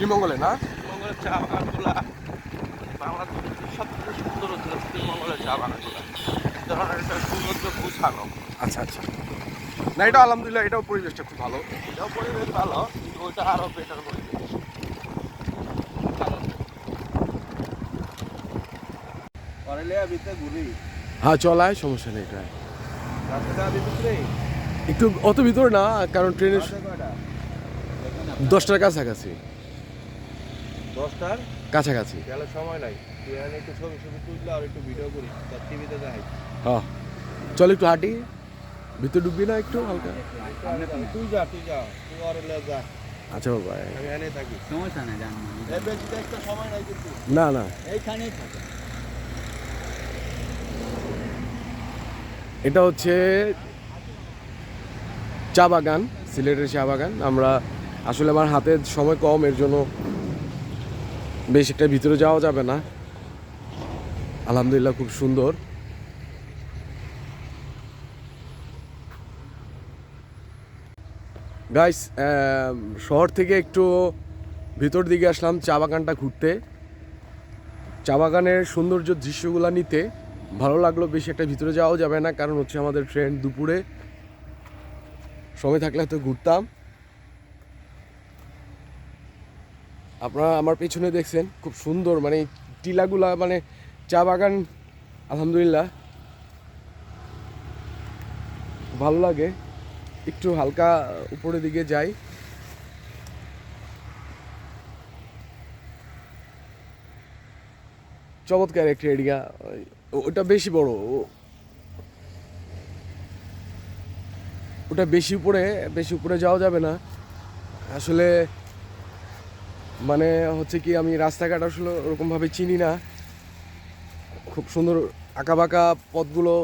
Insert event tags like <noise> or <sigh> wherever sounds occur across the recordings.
শ্রীমঙ্গলে না? মঙ্গলের চা বাগানগুলা বাংলাদেশের সব থেকে সুন্দর হচ্ছিল শ্রীমঙ্গলের চা বাগানগুলা। ধরনের একটা সৌন্দর্য গুছানো। আচ্ছা আচ্ছা। না এটা আলহামদুলিল্লাহ এটাও পরিবেশটা খুব ভালো। এটাও পরিবেশ ভালো কিন্তু ওইটা আরও বেটার পরিবেশ। হ্যাঁ চলায় সমস্যা নেই ভিতরে একটু অত ভিতরে না কারণ ট্রেনের দশটার কাছাকাছি। দশটার কাছাকাছি। গেলে সময় নাই। তুই এখানে একটু ছবি ছবি তুললে আর একটু ভিডিও করি তার টিভিতে দেখাই। হ্যাঁ। চল একটু হাঁটি। ভিতরে ঢুকবি না একটু হালকা? তুই যা তুই যা তুই অরেলিয়া যা। আচ্ছা বাবা আমি এখানে থাকি। সমস্যা নাই জান এই বেশি একটা সময় নাই কিন্তু। না না। এইখানেই থাকে। এটা হচ্ছে চা বাগান সিলেটের চা বাগান। আমরা আসলে আমার হাতে সময় কম এর জন্য বেশ একটা ভিতরে যাওয়া যাবে না। আলহামদুলিল্লাহ খুব সুন্দর। গাইস শহর থেকে একটু ভিতর দিকে আসলাম চা বাগানটা ঘুরতে। চা বাগানের সৌন্দর্য দৃশ্যগুলো নিতে ভালো লাগল, বেশি একটা ভিতরে যাওয়াও যাবে না, কারণ হচ্ছে আমাদের ট্রেন দুপুরে। সময় থাকলে হয়তো ঘুরতাম। আপনারা আমার পেছনে দেখছেন, খুব সুন্দর মানে টিলাগুলা মানে চা বাগান, আলহামদুলিল্লাহ। ভালো লাগে, একটু হালকা উপরের দিকে যাই। চমৎকার একটা এরিয়া, ওটা বেশি বড় ওটা বেশি উপরে বেশি উপরে যাওয়া যাবে না। আসলে মানে হচ্ছে কি আমি রাস্তাঘাট আসলে ওরকমভাবে চিনি না। খুব সুন্দর আঁকা বাঁকা পথগুলো,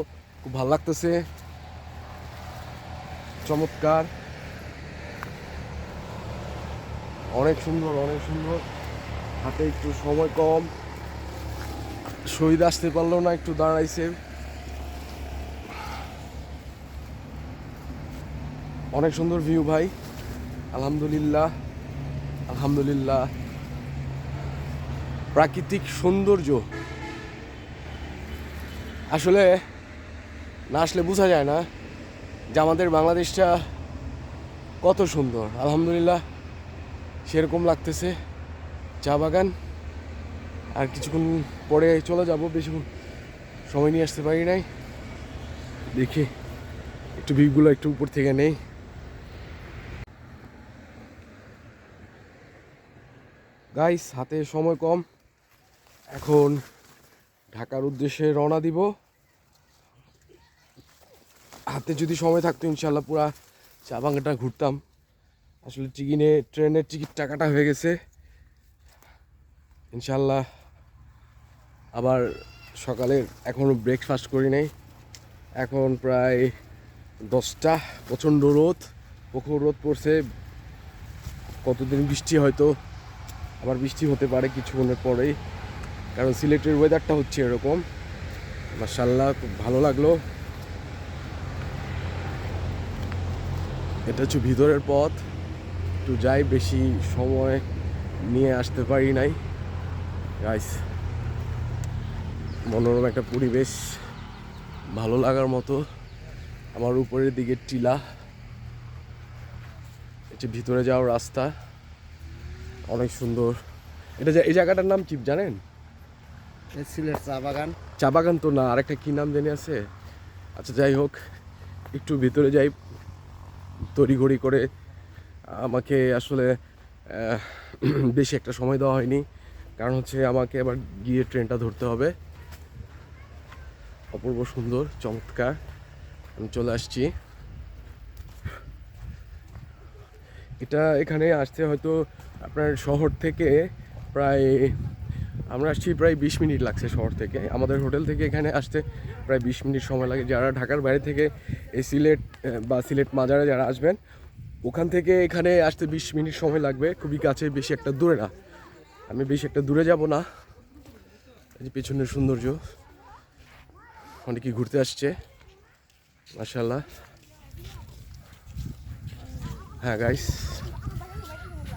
খুব ভালো লাগতেছে। চমৎকার। অনেক সুন্দর অনেক সুন্দর। হাতে একটু সময় কম। শহীদ আসতে পারল না, একটু দাঁড়াইছে। অনেক সুন্দর ভিউ ভাই। আলহামদুলিল্লাহ। আলহামদুলিল্লাহ। প্রাকৃতিক সৌন্দর্য। আসলে না আসলে বোঝা যায় না যে আমাদের বাংলাদেশটা কত সুন্দর। আলহামদুলিল্লাহ, সেরকম লাগতেছে। চা বাগান, আর কিছুক্ষণ পরে চলে যাব বেশিক্ষণ সময় নিয়ে আসতে পারি নাই। দেখি, একটু ভিউগুলো একটু উপর থেকে নেই। গাইস হাতে সময় কম। এখন ঢাকার উদ্দেশ্যে রওনা দিব। হাতে যদি সময় থাকতো ইনশাল্লাহ পুরা চা বাগানটা ঘুরতাম। আসলে টিকিনে, ট্রেনের টিকিট টাকাটা হয়ে গেছে। ইনশাল্লাহ আবার সকালে এখনও ব্রেকফাস্ট করি নাই। এখন প্রায় দশটা, প্রচণ্ড রোদ, প্রখর রোদ পড়ছে। কতদিন বৃষ্টি হয়তো আবার বৃষ্টি হতে পারে কিছুক্ষণের পরেই। কারণ সিলেটের ওয়েদারটা হচ্ছে এরকম। মার্শাল্লাহ খুব ভালো লাগল। এটা হচ্ছে ভিতরের পথ। একটু যাই, বেশি সময় নিয়ে আসতে পারি নাই। গাইস মনোরম একটা পরিবেশ। ভালো লাগার মতো। আমার উপরের দিকে টিলা। এটা ভিতরে যাওয়ার রাস্তা। অনেক সুন্দর। এটা যে- এই জায়গাটার নাম কি জানেন? সিলেট চা বাগান। চা বাগান তো না আরেকটা কী নাম জানি আছে? আচ্ছা যাই হোক একটু ভিতরে যাই তড়িঘড়ি করে। আমাকে আসলে বেশি একটা সময় দেওয়া হয়নি কারণ হচ্ছে আমাকে আবার গিয়ে ট্রেনটা ধরতে হবে। অপূর্ব সুন্দর চমৎকার। আমি চলে আসছি। এটা এখানে আসতে হয়তো আপনার শহর থেকে প্রায়, আমরা আসছি প্রায় বিশ মিনিট লাগছে শহর থেকে। আমাদের হোটেল থেকে এখানে আসতে প্রায় বিশ মিনিট সময় লাগে। যারা ঢাকার বাইরে থেকে এই সিলেট, বা সিলেট মাজারে যারা আসবেন, ওখান থেকে এখানে আসতে বিশ মিনিট সময় লাগবে। খুবই কাছে, বেশি একটা দূরে না। আমি বেশি একটা দূরে যাব না। এই যে পেছনের সৌন্দর্য। অনেকেই ঘুরতে আসছে। মাশাল্লাহ হ্যাঁ গাইস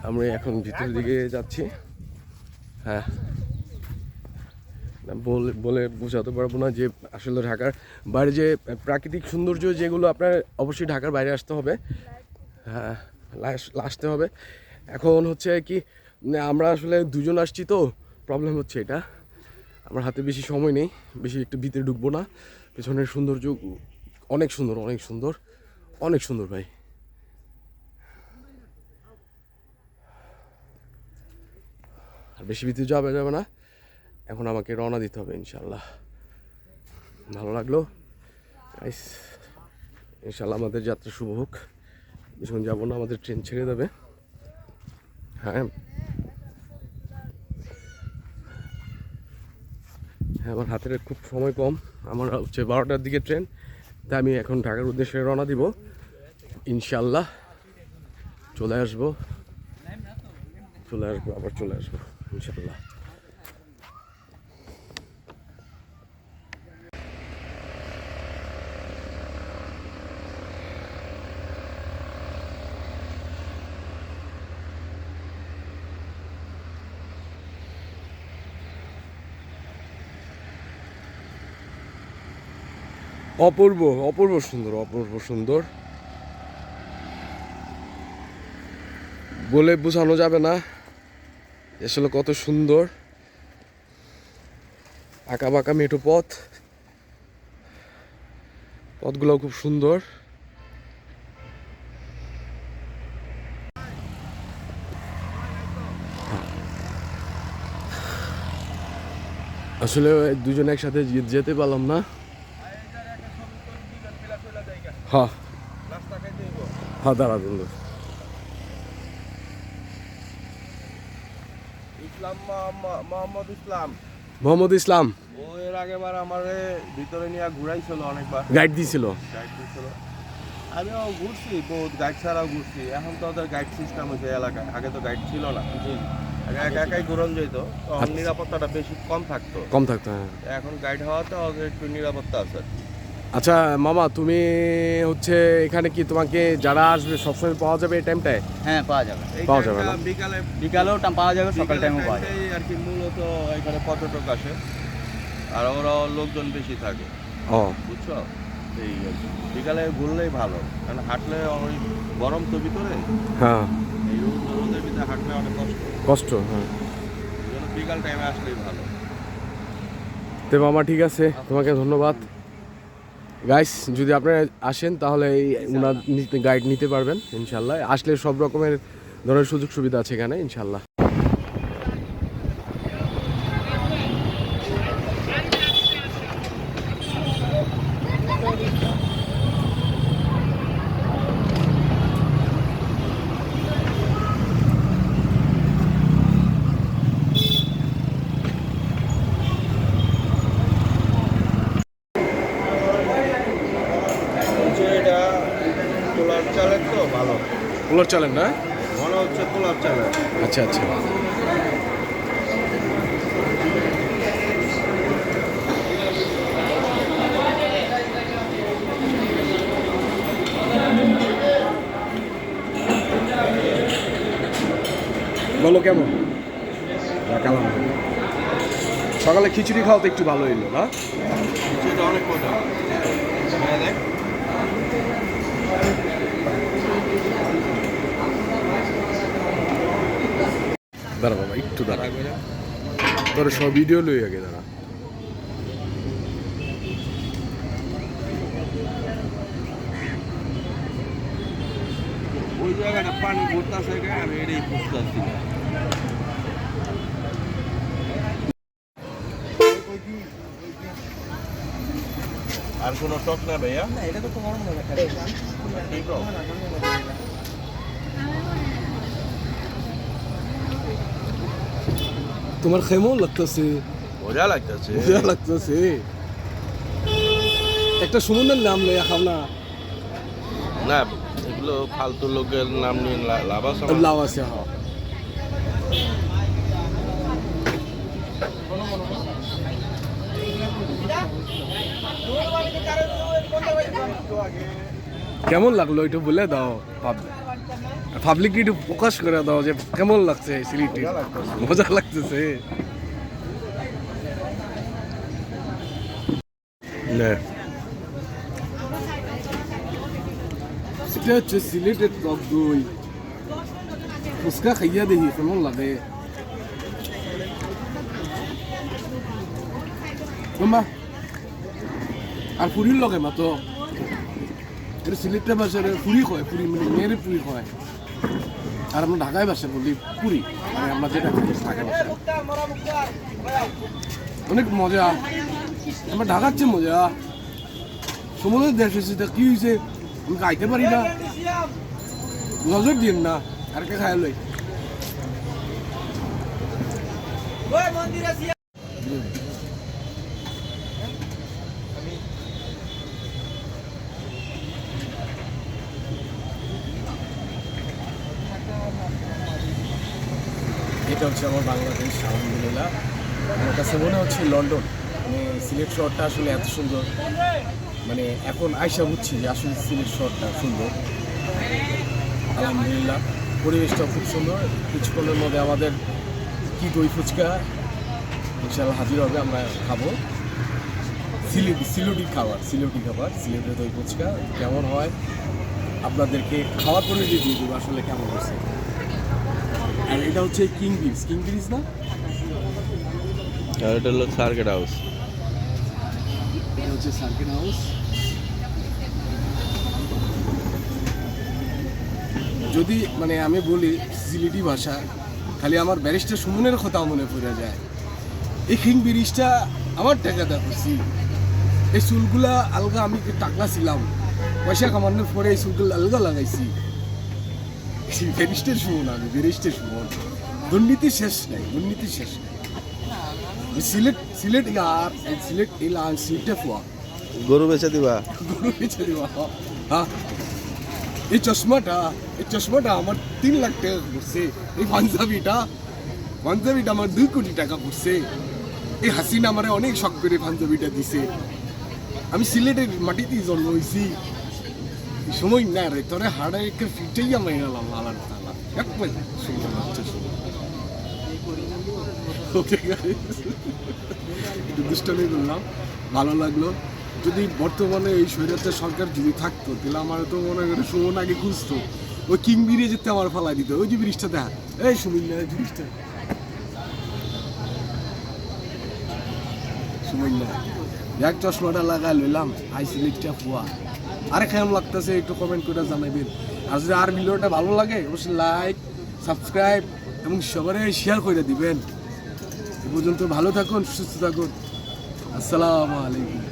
আমরা এখন ভিতরের দিকে যাচ্ছি। হ্যাঁ। বলে বলে বোঝাতে পারব না যে আসলে ঢাকার বাইরে যে প্রাকৃতিক সৌন্দর্য যেগুলো আপনার অবশ্যই ঢাকার বাইরে আসতে হবে। হ্যাঁ আসতে হবে। এখন হচ্ছে কি আমরা আসলে দুজন আসছি তো প্রবলেম হচ্ছে এটা। আমার হাতে বেশি সময় নেই, বেশি একটু ভিতরে ঢুকবো না। পেছনের সৌন্দর্য অনেক সুন্দর অনেক সুন্দর অনেক সুন্দর ভাই। আর বেশি ভিতরে যাবে যাবে না। এখন আমাকে রওনা দিতে হবে ইনশাল্লাহ ভালো লাগল? গাইস ইনশাল্লাহ আমাদের যাত্রা শুভ হোক। বেশিক্ষণ যাব না, আমাদের ট্রেন ছেড়ে দেবে। হ্যাঁ। হ্যাঁ আমার হাতের খুব সময় কম। আমার হচ্ছে বারোটার দিকে ট্রেন। তাই আমি এখন ঢাকার উদ্দেশ্যে রওনা দিব। ইনশাল্লাহ চলে আসব। চলে আসব, আবার চলে আসব। অপূর্ব অপূর্ব সুন্দর অপূর্ব সুন্দর। বলে বোঝানো যাবে না। আসলে কত সুন্দর। আঁকা বাঁকা মেঠো পথ। পথগুলো খুব সুন্দর। আসলে দুজন একসাথে যেতে পারলাম না। হ্যাঁ। হ্যাঁ দাঁড়া বন্ধু। ইসলাম মোহাম্মদ- ইসলাম। মোহাম্মদ ইসলাম। ও এর আগেবার আমারে ভিতরে নিয়ে ঘুরাইছিল অনেকবার। গাইড দিছিল। গাইড দিছিল। আমিও ঘুরছি বহুত গাইড ছাড়াও ঘুরছি। এখন তো ওদের গাইড সিস্টেম হয়েছে এলাকায়। আগে তো গাইড ছিল না। আগে একা একাই ঘুরন যেত। তখন আচ্ছা। নিরাপত্তাটা বেশি কম থাকতো। কম থাকতো হ্যাঁ। এখন গাইড হওয়াতে ওদের একটু নিরাপত্তা আছে। আচ্ছা মামা তুমি হচ্ছে এখানে কি তোমাকে যারা আসবে সবসময় পাওয়া যাবে এই টাইমটায় হ্যাঁ পাওয়া যাবে। পাওয়া যাবে না? বিকালে বিকালেও টাইম পাওয়া যাবে সকাল টাইমও পাওয়া যাবে আর কি মূলত এখানে পর্যটক আসে। আর ওরাও লোকজন বেশি থাকে। ও। বুঝছ? এই আর কি। বিকালে ঘুরলেই ভালো। কারণ হাঁটলে ওই গরম তো ভিতরে। হ্যাঁ। এই রোদের ভিতরে হাঁটলে অনেক কষ্ট। কষ্ট হ্যাঁ। বিকাল টাইমে আসলেই ভালো। তো মামা ঠিক আছে। তোমাকে ধন্যবাদ। গাইস যদি আপনারা আসেন, তাহলে এই উনার গাইড নিতে পারবেন, ইনশাল্লাহ। আসলে সব রকমের ধরনের সুযোগ সুবিধা আছে এখানে, ইনশাল্লাহ হচ্ছে এটা তোলার চালের তো ভালো ওগুলো চলেন না? মনে হচ্ছে তোলার চালের। আচ্ছা আচ্ছা। বলো কেমন? রাখালাম সকালে খিচুড়ি খাওয়া তো একটু ভালো হইল না? খিচুড়িটা অনেক মজা হ্যাঁ দেখ দাঁড়া বাবা একটু দাঁড়া তারা করে তোর সব ভিডিও লই আগে দাঁড়া ওই জায়গাটা পানি ঘুরতেছে আমি এটাই খুঁজতেছি আর কোনো টক না ভাইয়া? এটা তো লাগে ঠিক আছে তোমার কেমন লাগতেছে? মজা লাগতেছে। মজা লাগতেছে। একটা সুমনের নাম লইয়া খাও না। না এগুলো ফালতু লোকের নাম নিয়ে লাভ আছে লাভ আছে হ্যাঁ। কেমন লাগল একটু বলে দাও পাবলিক একটু প্রকাশ করে দাও যে কেমন লাগছে সিলেটি মজা লাগতেছে। এটা হচ্ছে সিলেটের টক দই। ফুচকা খাইয়া দেখি কেমন লাগে। তোমা আর পুরীর লগে মাতো। এটা সিলেটের ভাষার পুরি হয় পুরি মানে মেয়ের পুরি হয় আর আমরা ঢাকায় বাসা বলি পুরি। মানে আমরা যেটা ঢাকায় অনেক মজা। আমরা ঢাকার চেয়ে মজা। সমুদ্রের দেশ হয়েছে, তা কী হয়েছে? আমি খাইতে পারি না। নজর দিন না আর কে খাই লই এটা হচ্ছে আমার বাংলাদেশ, আলহামদুলিল্লাহ। আমার কাছে মনে হচ্ছে লন্ডন। মানে সিলেট শহরটা আসলে এত সুন্দর। মানে এখন আয়সা বুঝছি যে আসলে সিলেট শহরটা সুন্দর। আলহামদুলিল্লাহ পরিবেশটা খুব সুন্দর। কিছুক্ষণের মধ্যে আমাদের কি দই ফুচকা ইনশাল্লাহ হাজির হবে, আমরা খাব। সিলেটি সিলেটি খাবার সিলেটি খাবার, সিলেটের দই ফুচকা কেমন হয়? আপনাদেরকে খাওয়ার পরে দিয়ে দেবো, আসলে কেমন হচ্ছে আর এটা হচ্ছে কিং ব্রিজ কিং ব্রিজ না? আর এটা হলো সার্কেট হাউস এটা হচ্ছে সার্কিট হাউস যদি মানে আমি বলি সিলেটি ভাষা খালি আমার ব্যারিস্টার সুমনের কথা মনে পড়ে যায়। এই কিং ব্রিজটা আমার টাকাটা করছি। এই চুলগুলা আলগা আমি টাকলা ছিলাম পয়সা কামানোর পরে এই চুলগুলো আলগা লাগাইছি। ব্যারিস্টার সুমন আমি ব্যারিস্টার সুমন দুর্নীতি শেষ নাই দুর্নীতি শেষ নাই। সিলেট সিলেট ইয়ার সিলেট ইলান সিলেটে ফুয়া। গরু বেচে দিবা? গরু বেচে দিবা হ্যাঁ এই চশমাটা এই চশমাটা আমার তিন লাখ টাকা পড়ছে এই পাঞ্জাবিটা পাঞ্জাবিটা আমার দুই কোটি টাকা পড়ছে এই হাসিনা আমারে অনেক শখ করে পাঞ্জাবিটা দিছে। আমি সিলেটের মাটিতেই জন্ম হয়েছি। সময় না রে তোরে হাড়ে একটা ফিটেই আমি গেলাম আলার তালা সুন্দর লাগছে সুন্দর ওকে একটু দুষ্টামি করলাম ভালো লাগল। যদি বর্তমানে এই স্বৈরাচার সরকার যদি থাকতো, তাহলে আমার তো মনে করে সুমন আগে খুঁজতো। ওই কিং বিরিয়ে যেতে আমার ফালা দিত, ওই যে ব্রিজটা দেখা। এই সুমিল না ব্রিজটা। সুমিল না এক চশমাটা লাগা লইলাম আই সিলেক্টটা ফুয়া। আরে কেমন লাগতেছে একটু কমেন্ট করে জানাবেন আর যদি আর ভিডিওটা ভালো লাগে অবশ্যই লাইক সাবস্ক্রাইব এবং সবারই শেয়ার করে দিবেন। এ পর্যন্ত ভালো থাকুন সুস্থ থাকুন। আসসালামু আলাইকুম।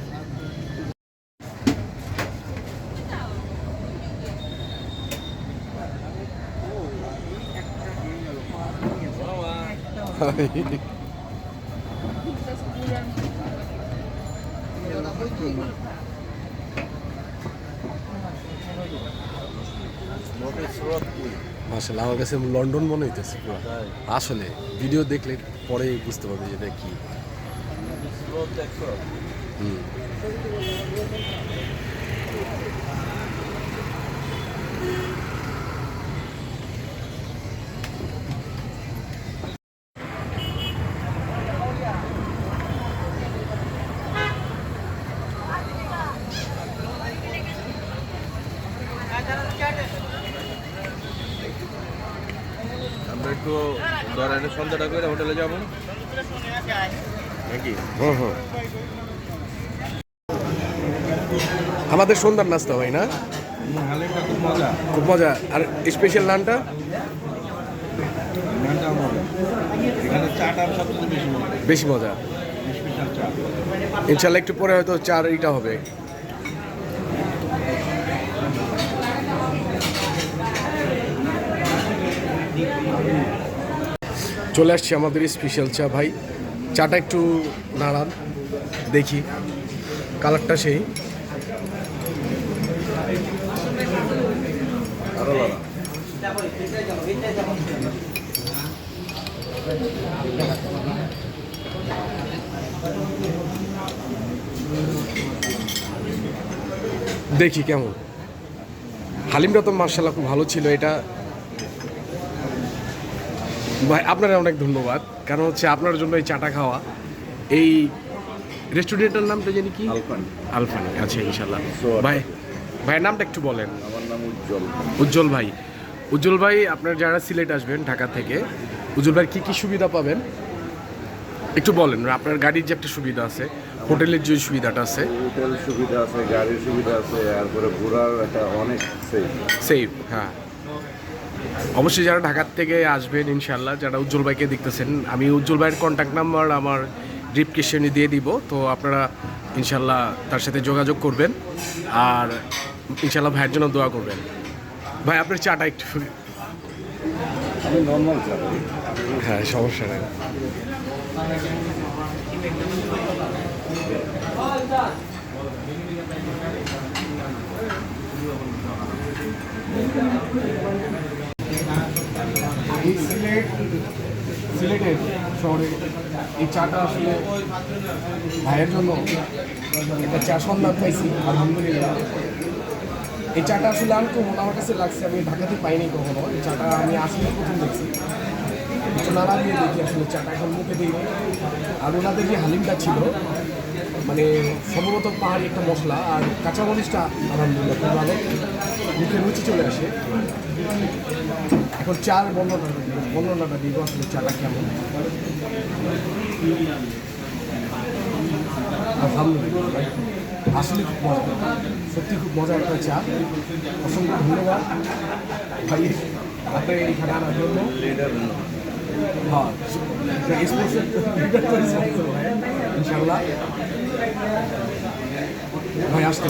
<laughs> আসলে আমার কাছে লন্ডন মনে হইতেছে পুরো। আসলে ভিডিও দেখলে পরে বুঝতে পারবে যে এটা কি। হুম। সন্ধ্যাটা করে হোটেলে যাব নাকি? আমাদের সন্ধ্যার নাস্তা হয় না? খুব মজা। আর স্পেশাল নানটা? বেশি মজা। ইনশাল্লাহ একটু পরে হয়তো চার এইটা হবে। চলে আসছি আমাদের স্পেশাল চা ভাই। চাটা একটু নাড়ান দেখি। কালারটা সেই। দেখি কেমন। হালিমটা তো মার্শাল্লাহ খুব ভালো ছিল, এটা ভাই আপনারা অনেক ধন্যবাদ। কারণ হচ্ছে আপনার জন্য এই চাটা খাওয়া এই রেস্টুরেন্টের নামটা জানি কি? আলফান। আলফানি আছে ইনশাল্লাহ সোয়ার। ভাই ভাইয়ের নামটা একটু বলেন। আমার নাম উজ্জ্বল উজ্জ্বল ভাই। উজ্জ্বল ভাই আপনার যারা সিলেট আসবেন ঢাকা থেকে উজ্জ্বল ভাই কী কী সুবিধা পাবেন? একটু বলেন আপনার গাড়ির যে একটা সুবিধা আছে হোটেলের যে সুবিধাটা আছে। হোটেল সুবিধা আছে গাড়ির সুবিধা আছে তারপরে ঘোরার একটা অনেক সেফ সেফ হ্যাঁ। অবশ্যই যারা ঢাকার থেকে আসবেন ইনশাল্লাহ যারা উজ্জ্বল ভাইকে দেখতেছেন আমি উজ্জ্বল ভাইয়ের কন্ট্যাক্ট নাম্বার আমার ডিসক্রিপশনে দিয়ে দিব। তো আপনারা ইনশাল্লাহ তার সাথে যোগাযোগ করবেন আর ইনশাল্লাহ ভাইয়ের জন্য দোয়া করবেন। ভাই আপনার চাটা একটু হ্যাঁ সমস্যা নেই। এই সিলেট সিলেটের শহরে এই চাটা আসলে ভাইয়ের জন্য একটা চা সন্ধান পাইছি, আলহামদুলিল্লাহ। এই চাটা আসলে আমি তো আমার কাছে লাগছে, আমি ঢাকাতে পাইনি কখনো। এই চাটা আমি আসলে প্রথম দেখছি। নাড়া দিয়ে দেখি আসলে চাটা এখন মুখে দিই আর ওনাদের যে হালিমটা ছিল মানে সম্ভবত পাহাড়ি একটা মশলা, আর কাঁচামরিচটা আলহামদুলিল্লাহ খুব ভালো। মুখে রুচি চলে আসে। এখন চার বর্ণনা, বর্ণনাটা দিব আসলে চাটা কেমন? আসলে খুব মজা সত্যি খুব মজার একটা চা অসংখ্য ধন্যবাদ। ভাই আপনি এখানে আনার জন্য। হ্যাঁ ইনশাল্লাহ ভাই আসতে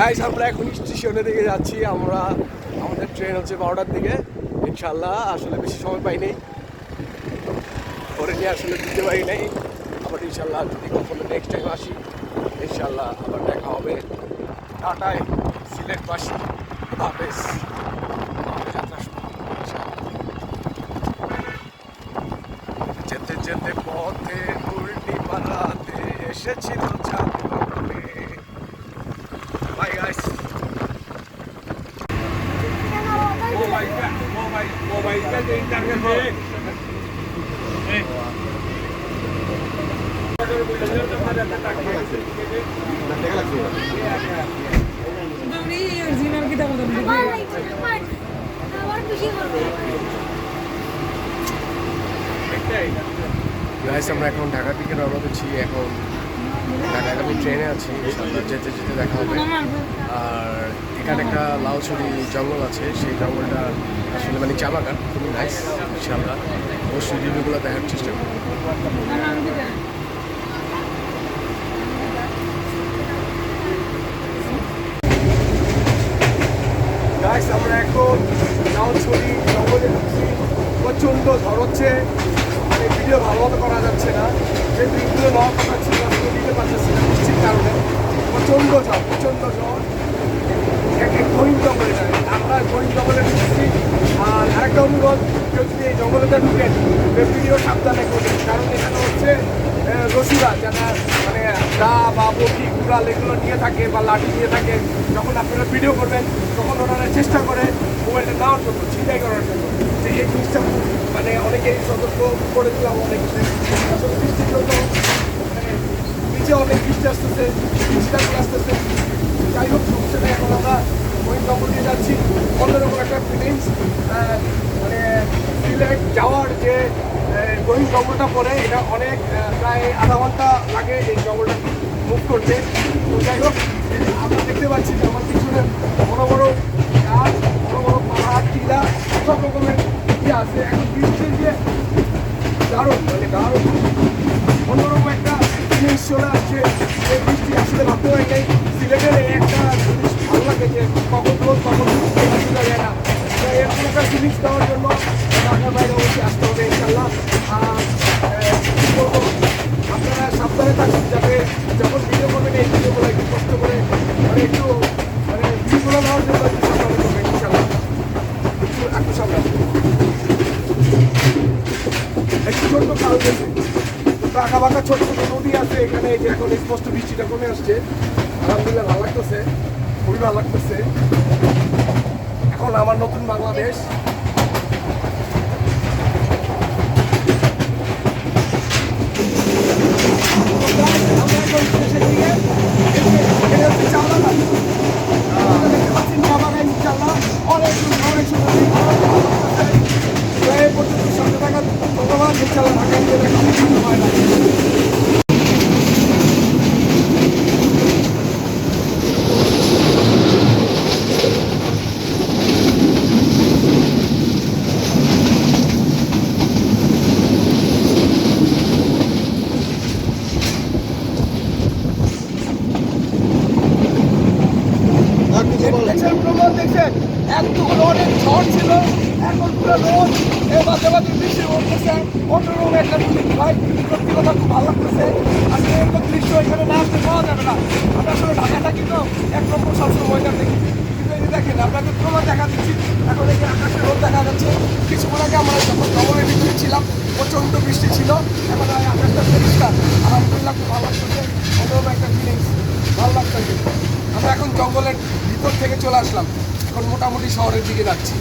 গাইস আমরা এখন স্টেশনের দিকে যাচ্ছি। আমরা আমাদের ট্রেন হচ্ছে বারোটার দিকে। ইনশাল্লাহ আসলে বেশি সময় পাই নেই করে নিয়ে আসলে দিতে পারি নাই। আবার ইনশাল্লাহ যদি কখনো নেক্সট টাইম আসি ইনশাল্লাহ আবার দেখা হবে। টাটায় সিলেটবাসী হাফেজ। যেতে যেতে পথে উল্টি পালাতে এসেছিল চাঁদ বাই গাইস তুমি অরিজিনাল কিতা বলতে আমার লাগছে আমার আমার খুশি করবে গাইস আমরা এখন ঢাকা থেকে রওনা দিচ্ছি, এখন ঢাকা ঢাকাগামী ট্রেনে আছি ইনশাআল্লাহ যেতে যেতে দেখা হবে। আর এখানে একটা লাউছড়ি জঙ্গল আছে, সেই জঙ্গলটা আসলে মানে চা বাগান খুবই নাইস ইনশাআল্লাহ। অবশ্যই রিভিউগুলো দেখার চেষ্টা করব। আমরা এখন নাওছড়ি জঙ্গলে ঢুকছি। প্রচণ্ড ঝড় হচ্ছে। ভিডিও ভালো করা যাচ্ছে না। যে ভিডিও নেওয়ার কথা ছিল নিতে পারতেছি না বৃষ্টির কারণে। প্রচণ্ড ঝড় প্রচণ্ড ঝড় এক জঙ্গলে যায়। আমরা গহীন জঙ্গলে ঢুকছি। আর আরেকটা অনুরোধ, কেউ যদি এই জঙ্গলেতে ঢুকেন ভিডিও সাবধানে করবেন কারণ এখানে হচ্ছে রসিরা যারা মানে দা বা বটি কুড়াল এগুলো নিয়ে থাকে বা লাঠি নিয়ে থাকে, যখন আপনারা ভিডিও করবেন, তখন ওনারা চেষ্টা করে মোবাইলটা নেওয়ার জন্য, ছিনতাই করার জন্য। যে এই জিনিসটা মানে অনেকেই সতর্ক করে দিলাম, অনেক আসলে বৃষ্টির জন্য নিচে অনেক বৃষ্টি আসতেছে বৃষ্টিটা আসতেছে। যাই হোক, সমস্যা নেই, এখন আমরা ওই জঙ্গল দিয়ে যাচ্ছি। অন্যরকম একটা ফিলিংস মানে সিলেট যাওয়ার যে গহীন জঙ্গলটা পড়ে, এটা অনেক প্রায় আধা ঘণ্টা লাগে এই জঙ্গলটা মুখ করতে তো যাই হোক, আমরা দেখতে পাচ্ছি যে আমার পিছনে বড় বড় গাছ, বড় বড় পাহাড়, টিলা, সব রকমের আছে। এখন বৃষ্টির যে দারুণ মানে দারুণ। অন্যরকম একটা জিনিস চলে আসছে। যে বৃষ্টি আসলে ভাবতে হয় নাই। সিলেটের একটা জিনিস ভালো লাগে যে কখন রোদ কখন বৃষ্টি লাগে না। এরকম একটা জিনিস দেওয়ার জন্য ঢাকার বাইরে অবশ্যই আসতে হবে ইনশাল্লাহ আর কী করব আপনারা সাবধানে থাকুন যাতে যখন ভিডিও করবেন, এই ভিডিওগুলো একটু কষ্ট করে মানে একটু মানে ভিডিওগুলো নেওয়ার জন্য একটু সাবধানে করবেন ইনশাল্লাহ একটু একটু সাবধান। একটু ছোট্ট খাল গেছে বাঁকা বাঁকা ছোট ছোট নদী আছে, এখানে এখন স্পষ্ট বৃষ্টিটা কমে আসছে। আলহামদুলিল্লাহ ভালো লাগতেছে, খুবই ভালো লাগতেছে। এখন আমার নতুন বাংলাদেশ। আপনারা দেখতে পাচ্ছেন চা বাগান অনেক অনেক সুন্দর এই পর্যন্ত সামনে থাকার ধন্যবাদ ইনশাআল্লাহ। ঢাকা দেখছেন প্রমাণ দেখছেন? এতগুলো অনেক ঝড় ছিল। এখন পুরো রোদ। এ মাঝে মাঝে বৃষ্টি পড়তেছে। অন্যরকম একটা ভাই, সত্যি কথা খুব ভালো লাগতেছে। আসলে এরকম দৃশ্য এখানে না আসতে পাওয়া যাবে না। আমরা আসলে ঢাকা থাকি তো এক নম্বর সবসময় ওয়েদার দেখি। কিন্তু এই দেখেন, আপনাকে প্রমাণ দেখা দিচ্ছি। এখন এই আকাশে রোদ দেখা যাচ্ছে। কিছুক্ষণ আগে আমরা যখন জঙ্গলের ভিতরে ছিলাম, প্রচণ্ড বৃষ্টি ছিল। এখন আকাশটা পরিষ্কার। আলহামদুলিল্লাহ খুব ভালো লাগতেছে। অন্যরকম একটা ফিলিংস ভালো লাগতেছে। আমরা এখন জঙ্গলের থেকে চলে আসলাম। এখন মোটামুটি শহরের দিকে যাচ্ছি।